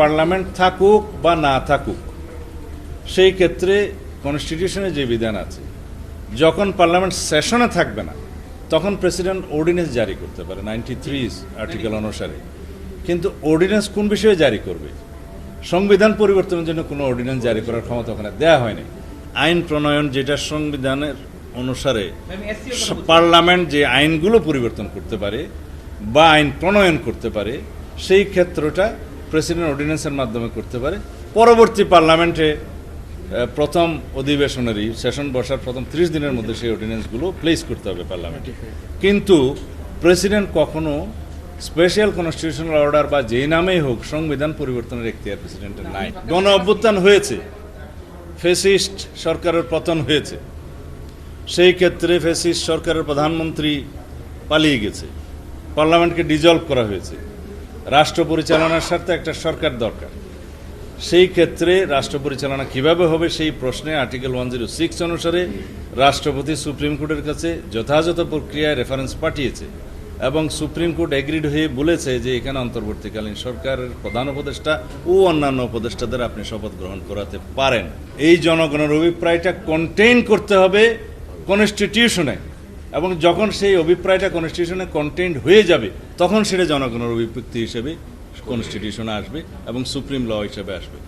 Parliament থাকুক বা না থাকুক সেই ক্ষেত্রে কনস্টিটিউশনে যে বিধান আছে যখন পার্লামেন্ট সেশনে থাকবে না তখন প্রেসিডেন্ট অর্ডিন্যান্স জারি করতে পারে নাইনটি থ্রি আর্টিকেল অনুসারে। কিন্তু অর্ডিনেন্স কোন বিষয়ে জারি করবে? সংবিধান পরিবর্তনের জন্য কোনো অর্ডিনেন্স জারি করার ক্ষমতা ওখানে দেওয়া হয়নি। আইন প্রণয়ন যেটা সংবিধানের অনুসারে পার্লামেন্ট যে আইনগুলো পরিবর্তন করতে পারে বা আইন প্রণয়ন করতে পারে সেই ক্ষেত্রটা প্রেসিডেন্ট অর্ডিন্যান্সের মাধ্যমে করতে পারে। পরবর্তী পার্লামেন্টে প্রথম অধিবেশনেরই সেশন বসার প্রথম ত্রিশ দিনের মধ্যে সেই অর্ডিন্যান্সগুলো প্লেস করতে হবে পার্লামেন্টে কিন্তু প্রেসিডেন্ট কখনো স্পেশাল কনস্টিটিউশনাল অর্ডার বা যে নামেই হোক সংবিধান পরিবর্তনের এখতিয়ার প্রেসিডেন্টের নাই। গণ অভ্যুত্থান হয়েছে। ফেসিস্ট সরকারের পতন হয়েছে। সেই ক্ষেত্রে ফেসিস্ট সরকারের প্রধানমন্ত্রী পালিয়ে গেছে। পার্লামেন্টকে ডিজলভ করা হয়েছে। রাষ্ট্র পরিচালনার স্বার্থে একটা সরকার দরকার। সেই ক্ষেত্রে রাষ্ট্র পরিচালনা কীভাবে হবে সেই প্রশ্নে আর্টিকেল ওয়ান জিরো সিক্স অনুসারে রাষ্ট্রপতি সুপ্রিম কোর্টের কাছে যথাযথ প্রক্রিয়ায় রেফারেন্স পাঠিয়েছে এবং সুপ্রিম কোর্ট এগ্রিড হয়ে বলেছে যে এখানে অন্তর্বর্তীকালীন সরকারের প্রধান উপদেষ্টা ও অন্যান্য উপদেষ্টাদের আপনি শপথ গ্রহণ করাতে পারেন। এই জনগণের অভিপ্রায়টা কন্টেইন করতে হবে কনস্টিটিউশনে এবং যখন সেই অভিপ্রায়টা কনস্টিটিউশনে কন্টেন্ট হয়ে যাবে, তখন সেটা জনগণের অভিব্যক্তি হিসেবে কনস্টিটিউশনে আসবে এবং সুপ্রিম ল হিসেবে আসবে।